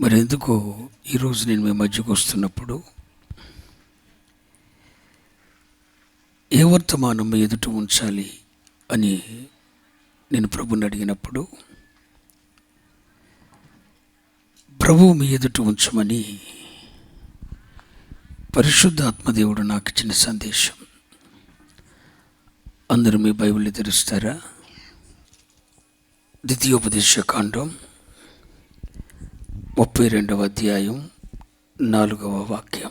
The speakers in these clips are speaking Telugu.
మరి ఎందుకో ఈరోజు నేను మీ మధ్యకు వస్తున్నప్పుడు? ఏ వర్తమానం మీ ఎదుట ఉంచాలి అని నేను ప్రభుని అడిగినప్పుడు ప్రభువు మీ ఎదుట ఉంచమని పరిశుద్ధ ఆత్మదేవుడు నాకు ఇచ్చిన సందేశం. అందరూ మీ బైబిల్ తెరుస్తారా? ద్వితీయోపదేశ కాండం. ముప్పై రెండవ అధ్యాయం నాలుగవ వాక్యం.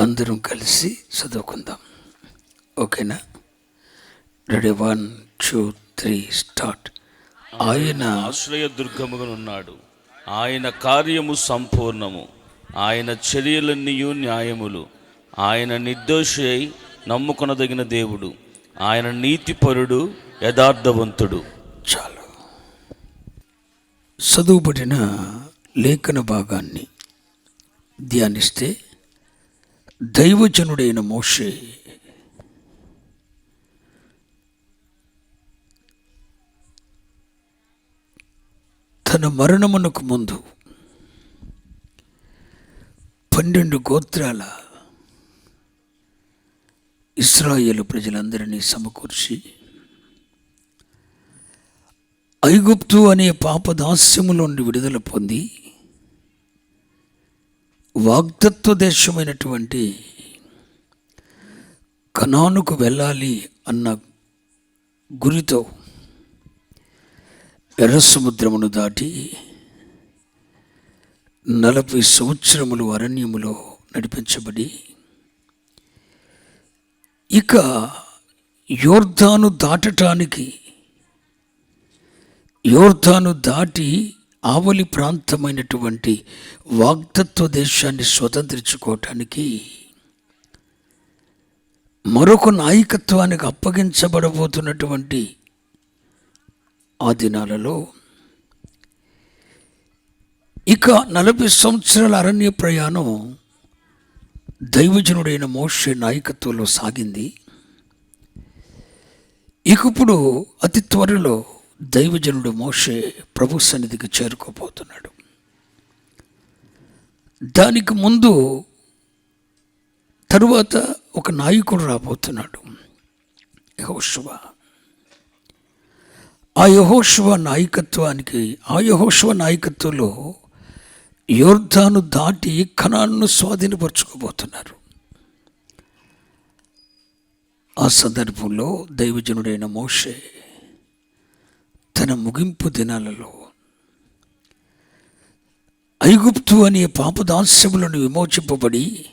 అందరం కలిసి చదువుకుందాం. ఓకేనా? Ready? One two three start. ఆయన ఆశ్రయ దుర్గముగానున్నాడు ఆయన కార్యము సంపూర్ణము. ఆయన చర్యలన్నీయు న్యాయములు. ఆయన నిర్దోషి అయి నమ్ముకొనదగిన దేవుడు. ఆయన నీతిపరుడు యథార్థవంతుడు. చాలు. చదువుబడిన లేఖన భాగాన్ని ధ్యానిస్తే దైవజనుడైన మోషే తన మరణమునకు ముందు పన్నెండు గోత్రాల ఇస్రాయేల్ ప్రజలందరినీ సమకూర్చి ఐగుప్తు అనే పాపదాస్యము నుండి విడుదల పొంది వాగ్దత్వ దేశమైనటువంటి కనానుకు వెళ్ళాలి అన్న గురితో ఎర్ర సముద్రమును దాటి నలభై సంవత్సరములు అరణ్యములో నడిపించబడి ఇక యోర్ధాను దాటటానికి యోర్ధాను దాటి ఆవలి ప్రాంతమైనటువంటి వాగ్దత్వ దేశాన్ని స్వతంత్రించుకోవటానికి మరొక నాయకత్వానికి అప్పగించబడబోతున్నటువంటి ఆ దినాలలో ఇక నలభై సంవత్సరాల అరణ్య ప్రయాణం దైవజనుడైన మోషే నాయకత్వంలో సాగింది. ఇక ఇప్పుడు అతి త్వరలో దైవజనుడు మోషే ప్రభు సన్నిధికి చేరుకోబోతున్నాడు. దానికి ముందు తరువాత ఒక నాయకుడు రాబోతున్నాడు యహోశువ ఆ యహోశువ నాయకత్వానికి ఆ యహోశువ నాయకత్వంలో యోర్ధాను దాటి కణాలను స్వాధీనపరచుకోబోతున్నారు. ఆ సందర్భంలో దైవజనుడైన మోషే తన ముగింపు దినాలలో ఐగుప్తు అనే పాపదాస్యములను విమోచింపబడి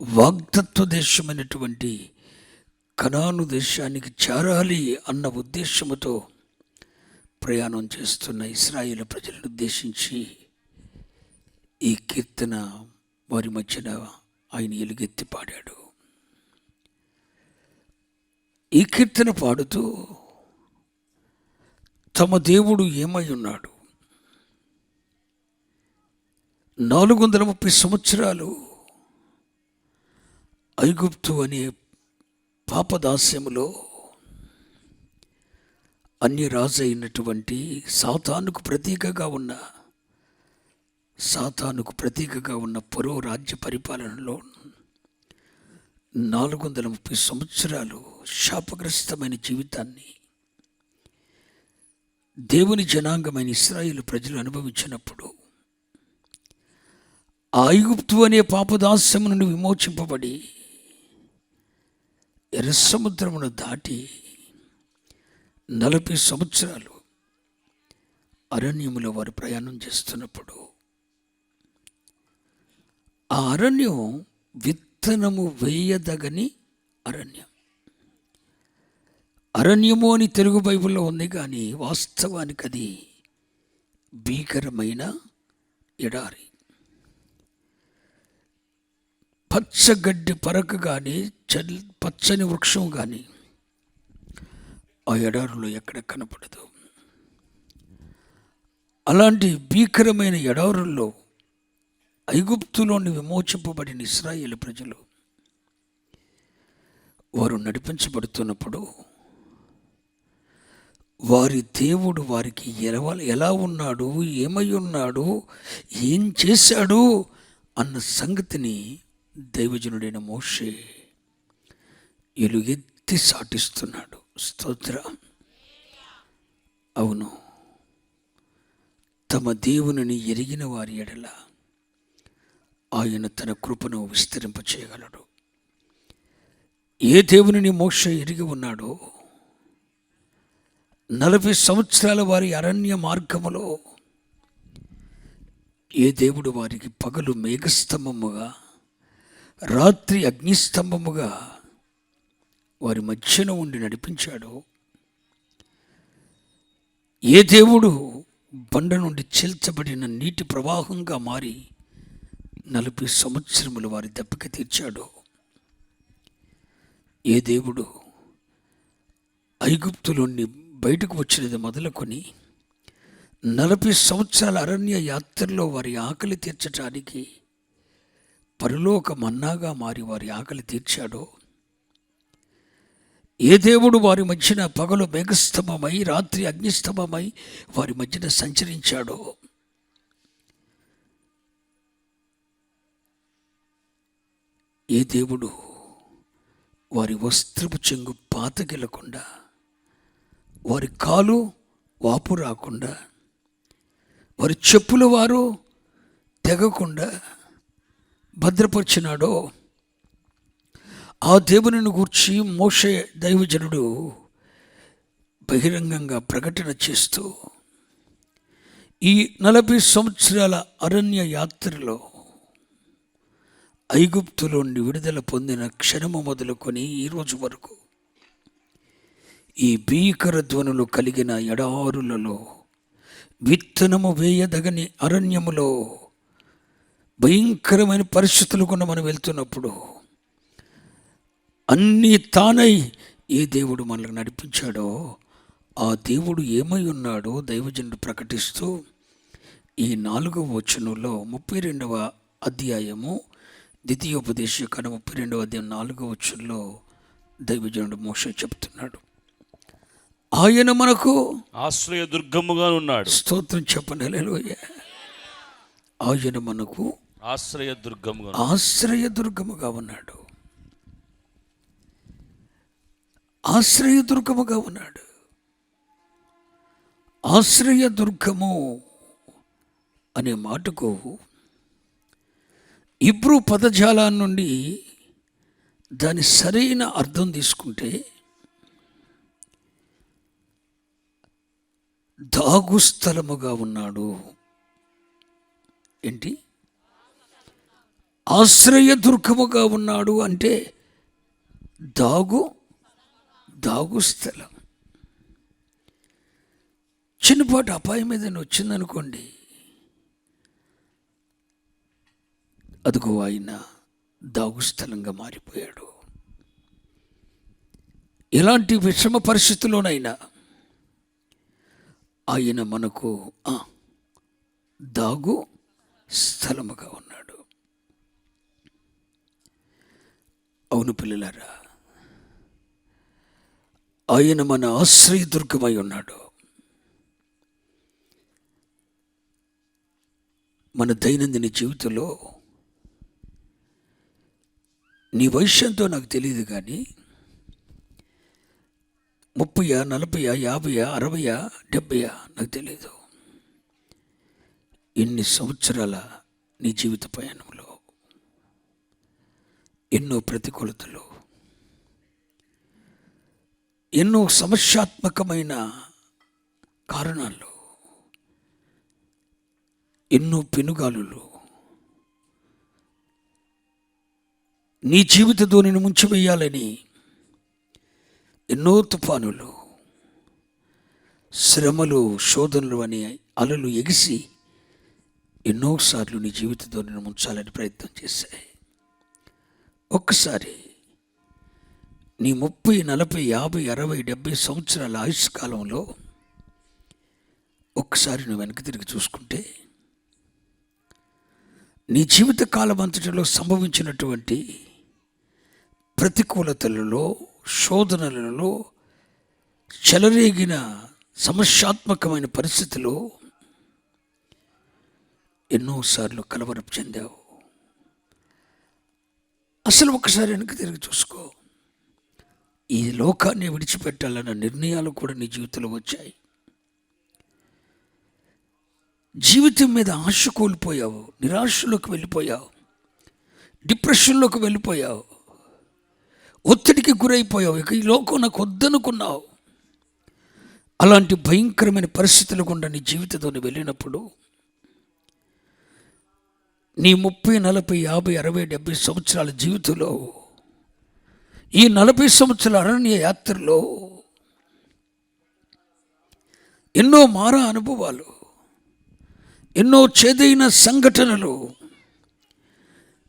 వాగ్దత్వ దేశమైనటువంటి కనాను దేశానికి చేరాలి అన్న ఉద్దేశముతో ప్రయాణం చేస్తున్న ఇస్రాయేల్ ప్రజలను ఉద్దేశించి ఈ కీర్తన వారి మధ్యన ఆయన ఎలుగెత్తి పాడాడు. ఈ కీర్తన పాడుతూ తమ దేవుడు ఏమై ఉన్నాడు? నాలుగు వందల ముప్పై సంవత్సరాలు ఐగుప్తు అనే పాపదాస్యములో అన్య రాజు అయినటువంటి సాతానుకు ప్రతీకగా ఉన్న సాతానుకు ప్రతీకగా ఉన్న పరో రాజ్య పరిపాలనలో నాలుగు వందల ముప్పై సంవత్సరాలు శాపగ్రస్తమైన జీవితాన్ని దేవుని జనాంగమైన ఇస్రాయిల్ ప్రజలు అనుభవించినప్పుడు ఆయుగుప్తు ఐగుప్తు అనే పాపదాస్యము నుండి విమోచింపబడి ఎర్ర సముద్రమును దాటి నలభై సంవత్సరాలు అరణ్యములో వారు ప్రయాణం చేస్తున్నప్పుడు ఆ అరణ్యం విత్తనము వేయదగని అరణ్యం. అరణ్యము అని తెలుగు బైబిల్లో ఉంది కానీ వాస్తవానికి అది భీకరమైన ఎడారి. పచ్చగడ్డి పరక కానీ చల్ పచ్చని వృక్షం కానీ ఆ ఎడారులో ఎక్కడ కనపడదు. అలాంటి భీకరమైన ఎడారుల్లో ఐగుప్తులోని విమోచింపబడిన ఇస్రాయేల్ ప్రజలు వారు నడిపించబడుతున్నప్పుడు వారి దేవుడు వారికి ఎలా ఎలా ఉన్నాడు ఏమై ఉన్నాడు ఏం చేశాడు అన్న సంగతిని దైవజనుడైన మోషే ఎలుగెత్తి సాటిస్తున్నాడు. స్తోత్ర. అవును. తమ దేవునిని ఎరిగిన వారి ఎడల ఆయన తన కృపను విస్తరింపచేయగలడు. ఏ దేవునిని మోక్ష ఎరిగి ఉన్నాడో నలభై సంవత్సరాల వారి అరణ్య మార్గములో ఏ దేవుడు వారికి పగలు మేఘస్తంభముగా రాత్రి అగ్నిస్తంభముగా వారి మధ్యన ఉండి నడిపించాడో ఏ దేవుడు బండ నుండి చీల్చబడిన నీటి ప్రవాహంగా మారి నలభై సంవత్సరములు వారి దెబ్బకి తీర్చాడో ఏ దేవుడు ఐగుప్తులోని బయటకు వచ్చినది మొదలుకొని నలభై సంవత్సరాల అరణ్య యాత్రలో వారి ఆకలి తీర్చటానికి పరలోక మన్నాగా మారి వారి ఆకలి తీర్చాడో ఏ దేవుడు వారి మధ్యన పగలు మేఘస్తంభమై రాత్రి అగ్నిస్తంభమై వారి మధ్యన సంచరించాడో? ఏ దేవుడు వారి వస్త్రపు చెంగు పాతగిలకుండా వారి కాలు వాపు రాకుండా వారి చెప్పుల వారు తెగకుండా భద్రపరిచినాడో ఆ దేవునిని గూర్చి మోషే దైవజనుడు బహిరంగంగా ప్రకటన చేస్తూ ఈ నలభై సంవత్సరాల అరణ్య యాత్రలో ఐగుప్తులో విడుదల పొందిన క్షణము మొదలుకొని ఈ రోజు వరకు ఈ భీకర ధ్వనులు కలిగిన ఎడారులలో విత్తనము వేయదగని అరణ్యములో భయంకరమైన పరిస్థితులు కూడా మనం వెళ్తున్నప్పుడు అన్నీ తానై ఏ దేవుడు మనల్ని నడిపించాడో ఆ దేవుడు ఏమై ఉన్నాడో దైవజనుడు ప్రకటిస్తూ ఈ నాలుగవ వచనంలో ముప్పై రెండవ అధ్యాయము ద్వితీయోపదేశ కడ ముప్పై రెండవ అధ్యాయం నాలుగవ వచనంలో దైవజనుడు మోష చెప్తున్నాడు. ఆయన మనకు ఆశ్రయ దుర్గముగా ఉన్నాడు. స్తోత్రం చెప్పండి. ఆయన మనకు ఆశ్రయ దుర్గముగా ఆశ్రయ దుర్గముగా ఉన్నాడు. ఆశ్రయ దుర్గముగా ఉన్నాడు. ఆశ్రయ దుర్గము అనే మాటకు ఇబ్రూ పదజాలం నుండి దాని సరైన అర్థం తీసుకుంటే దాగు స్థలముగా ఉన్నాడు. ఏంటి? ఆశ్రయ దుర్గముగా ఉన్నాడు అంటే దాగు దాగు స్థలం చిన్నపాటి అపాయం ఏదైనా వచ్చిందనుకోండి అదిగో ఆయన దాగు స్థలంగా మారిపోయాడు. ఎలాంటి విషమ పరిస్థితుల్లోనైనా ఆయన మనకు దాగు స్థలముగా ఉన్నాడు. అవును పిల్లలారా ఆయన మన ఆశ్రయదుర్గమై ఉన్నాడు. మన దైనందిన జీవితంలో నీ వైశ్యంతో నాకు తెలియదు కానీ ముప్పయా నలభయా యాభయా అరవయా డెబ్బయా? నాకు తెలియదు ఎన్ని సంవత్సరాల నీ జీవిత ప్రయాణంలో ఎన్నో ప్రతికూలతలు ఎన్నో సమస్యాత్మకమైన కారణాలు ఎన్నో పెనుగాలులు నీ జీవిత ధోనిని ముంచివేయాలని ఎన్నో తుఫానులు శ్రమలు శోధనలు అనే అలలు ఎగిసి ఎన్నోసార్లు నీ జీవితంతో నేను ముంచాలని ప్రయత్నం చేశాయి. ఒక్కసారి నీ ముప్పై నలభై యాభై అరవై డెబ్భై సంవత్సరాల ఆయుష్ కాలంలో ఒక్కసారి నువ్వు వెనక్కి తిరిగి చూసుకుంటే నీ జీవిత కాలం అంతటిలో సంభవించినటువంటి ప్రతికూలతలలో శోధనలలో చెలరేగిన సమస్యాత్మకమైన పరిస్థితిలో ఎన్నోసార్లు కలవరపు చెందావు. అసలు ఒకసారి వెనక్కి తిరిగి చూసుకో. ఈ లోకాన్ని విడిచిపెట్టాలన్న నిర్ణయాలు కూడా నీ జీవితంలో వచ్చాయి. జీవితం మీద ఆశ కోల్పోయావు నిరాశలోకి వెళ్ళిపోయావు డిప్రెషన్లోకి వెళ్ళిపోయావు. ఒత్తిడి గురైపోయావు. ఇక ఈ లోకం నాకు వద్దనుకున్నావు అలాంటి భయంకరమైన పరిస్థితులు గుండా నీ జీవితంతో వెళ్ళినప్పుడు నీ ముప్పై నలభై యాభై అరవై డెబ్బై సంవత్సరాల జీవితంలో ఈ నలభై సంవత్సరాల అరణ్య యాత్రలో ఎన్నో మారా అనుభవాలు ఎన్నో చేదైన సంఘటనలు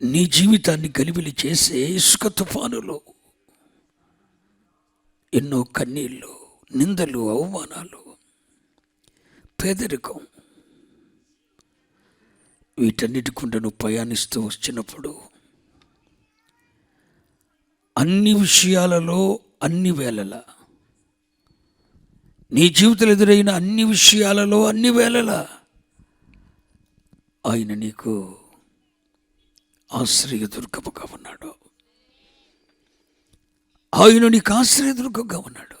నీ జీవితాన్ని గలిబిలి చేసే ఇసుక తుఫానులు ఎన్నో కన్నీళ్ళు నిందలు అవమానాలు పేదరికం. వీటన్నిటి గుండా నువ్వు ప్రయాణిస్తూ వచ్చినప్పుడు అన్ని విషయాలలో అన్ని వేళల నీ జీవితంలో ఎదురైన అన్ని విషయాలలో అన్ని వేళల ఆయన నీకు ఆశ్రయదుర్గముగా ఉన్నాడు. ఆయన నీకు ఆశ్రయదుర్గంగా ఉన్నాడు.